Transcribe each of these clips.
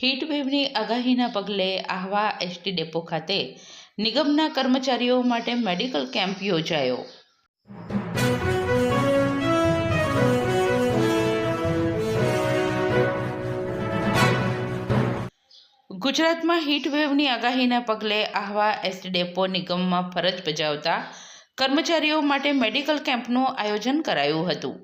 હીટવેવની આગાહીના પગલે Ahwa ST depot ખાતે નિગમના કર્મચારીઓ માટે મેડિકલ કેમ્પ યોજાયો. ગુજરાતમાં હીટવેવની આગાહીના પગલે આહવા એસટી ડેપો નિગમમાં ફરજ બજાવતા કર્મચારીઓ માટે મેડિકલ કેમ્પનું આયોજન કરાયું હતું.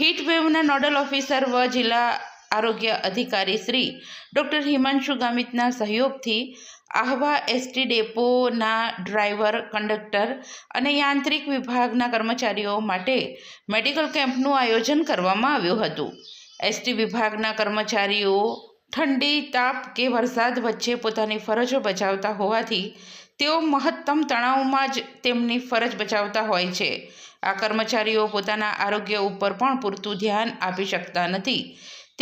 હીટવેવના નોડલ ઓફિસર વ જિલ્લા આરોગ્ય અધિકારી શ્રી ડૉક્ટર હિમાંશુ ગામિતના સહયોગથી આહવા એસટી ડેપોના ડ્રાઈવર, કંડક્ટર અને યાંત્રિક વિભાગના કર્મચારીઓ માટે મેડિકલ કેમ્પનું આયોજન કરવામાં આવ્યું હતું. એસટી વિભાગના કર્મચારીઓ ઠંડી, તાપ કે વરસાદ વચ્ચે પોતાની ફરજો બજાવતા હોવાથી તેઓ મહત્તમ તણાવમાં જ તેમની ફરજ બજાવતા હોય છે. આ કર્મચારીઓ પોતાના આરોગ્ય ઉપર પણ પૂરતું ધ્યાન આપી શકતા નથી.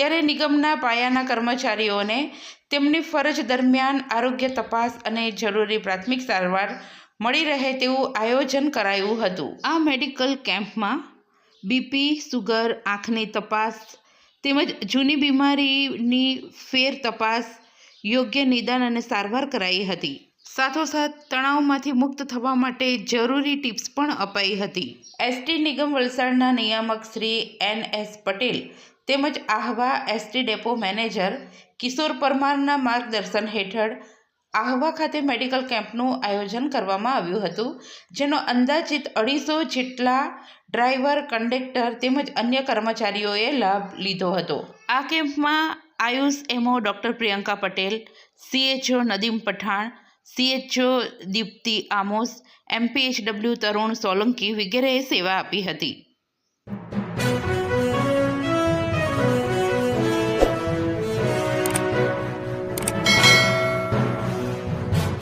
ત્યારે નિગમના પાયાના કર્મચારીઓને તેમની ફરજ દરમિયાન આરોગ્ય તપાસ અને જરૂરી પ્રાથમિક સારવાર મળી રહે તેવું આયોજન કરાયું હતું. આ મેડિકલ કેમ્પમાં બીપી, સુગર, આંખની તપાસ તેમજ જૂની બીમારીની ફેર તપાસ યોગ્ય નિદાન અને સારવાર કરાઈ હતી. સાથોસાથ તણાવમાંથી મુક્ત થવા માટે જરૂરી ટિપ્સ પણ અપાઈ હતી. એસટી નિગમ વલસાડના નિયામક શ્રી એન એસ પટેલ તેમજ Ahwa ST depot manager Kishor પરમારના માર્ગદર્શન હેઠળ આહવા ખાતે મેડિકલ કેમ્પનું આયોજન કરવામાં આવ્યું હતું, જેનો અંદાજિત અઢીસો જેટલા ડ્રાઈવર, કંડક્ટર તેમજ અન્ય કર્મચારીઓએ લાભ લીધો હતો. આ કેમ્પમાં Ayush MO doctor Priyanka Patel CHO Nadeem Pathan CHO Deepti Amos MPHW Tarun Solanki વગેરેએ સેવા આપી હતી